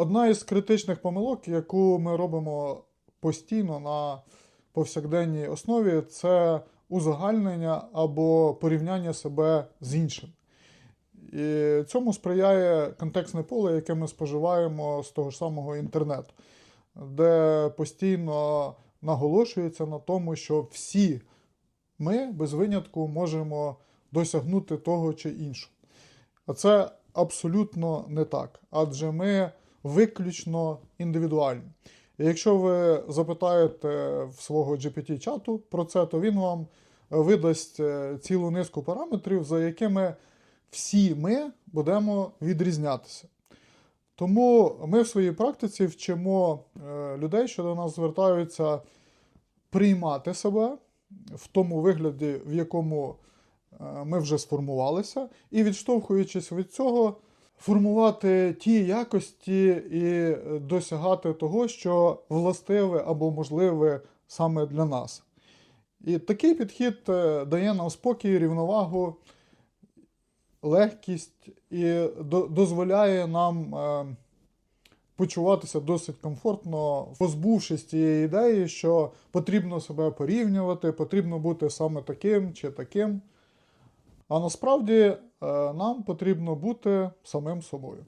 Одна із критичних помилок, яку ми робимо постійно на повсякденній основі, це узагальнення або порівняння себе з іншим. І цьому сприяє контекстне поле, яке ми споживаємо з того ж самого інтернету, де постійно наголошується на тому, що всі ми без винятку можемо досягнути того чи іншого. А це абсолютно не так, адже ми виключно індивідуальні. І якщо ви запитаєте в свого GPT-чату про це, то він вам видасть е, цілу низку параметрів, за якими всі ми будемо відрізнятися. Тому ми в своїй практиці вчимо е, людей, що до нас звертаються приймати себе в тому вигляді, в якому е, ми вже сформувалися, і відштовхуючись від цього, формувати ті якості і досягати того, що властиве або можливе саме для нас. І такий підхід е, дає нам спокій, рівновагу, легкість і дозволяє нам е, почуватися досить комфортно, позбувшись цієї ідеї, що потрібно себе порівнювати, потрібно бути саме таким чи таким. А насправді е, нам потрібно бути самим собою.